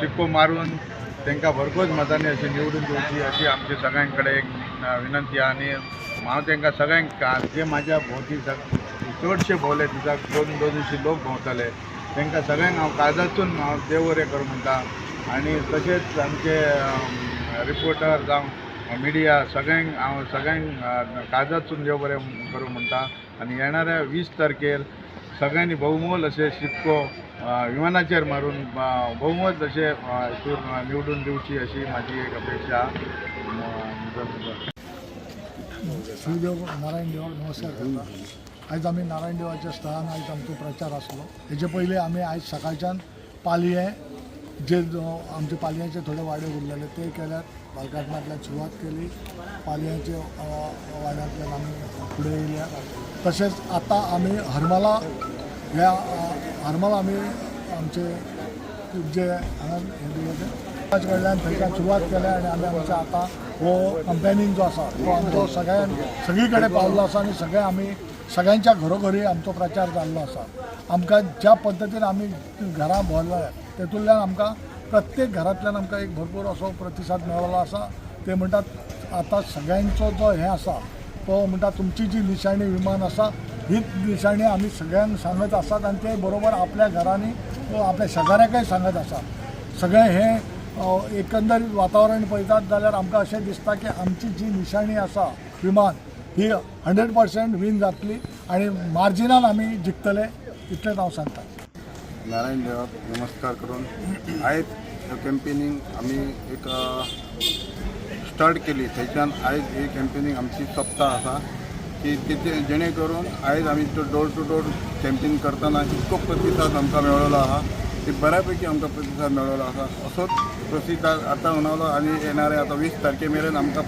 शिक्को मारून तांकां भरपूर मतांनी अशी निवडून दिवची अशी आमची सगळ्यांकडे एक विनंती आनी आणि हांव तांकां सगळ्यांक जे म्हाज्या भोवती सग- चडशे भोवले दिसाक दोन दोन दिवशी लोक भोंवतले तांकां सगळ्यांक हांव काळजातून हांव देव बरें करूं म्हणटा आनी तशेंच आमचे रिपोर्टर जावं मिडिया सगळ्यांक हांव सगळ्यांक काळजातून देव बरें करूं म्हणटा आनी येणाऱ्या वीस तारखेर सगळ्यांनी बहुमोल असे शिक्को विमानाचेर मारून भोवमत बहुमत अशे निवडून दिवची अशी म्हाजी एक अपेक्षा. श्रीदेव नारायण देव नमस्कार आयज आमी नारायण देवाच्या स्थळान आयज आमचो प्रचार आसलो हेजे पयलीं आमी आयज सकाळच्यान पालये जे आमचे पालयांचे थोडे वाडे उरलेले ते केल्यात. बालकाटणांतल्यान सुरवात केली. पालयांचे वाड्यांतल्यान आमी फुडें येयल्या तशेंच आतां आमी हरमला ह्या अ, आम्ही आमी आमचे जे हांगा हें कडल्यान थंयच्यान सुरवात केल्या आनी आमी आमच्या आतां हो कंपेनींग जो आसा तो आमचो सगळ्यान सगळी कडेन पावल्लो आसा आनी सगळे आमी सगळ्यांच्या घरोघरी आमचो प्रचार जाल्लो आसा आमकां ज्या पद्दतीन आमी घरां भोंवल्या तेतूंतल्यान आमकां प्रत्येक घरांतल्यान आमकां एक भरपूर असो प्रतिसाद मेळ्ळो आसा ते म्हणटात आतां सगळ्यांचो जो हें आसा तो म्हणटा तुमची जी निशाणी विमान आसा हीच निशाणी आमी सगळ्यांक सांगत आसात आनी ते बरोबर आपल्या घरांनी व आपल्या शेजाऱ्याकय सांगत आसा सगळें हें एकंदरीत वातावरण पळयतात जाल्यार आमकां अशें दिसता की आमची जी निशाणी आसा विमान ही हंड्रेड पर्सेंट वीन जातली आनी मार्जिनान आमी जिखतले इतलेंच हांव सांगता नारायण देवाक नमस्कार करून. आयज कॅम्पेनींग आमी एक स्टार्ट केली. थंयच्यान आयज ही कॅम्पेनींग आमची सोंपता आसा की तिथे जेणे करून आयज आमी तो डोर टू डोर कॅम्पेन करतना इतको प्रतिसाद आमकां मेळ्ळो आहा की बऱ्यापैकी आमकां प्रतिसाद मेळिल्लो आसा असोच प्रतिसाद आतां उणावलो आनी येणारे आतां वीस तारखे मेरेन आमकां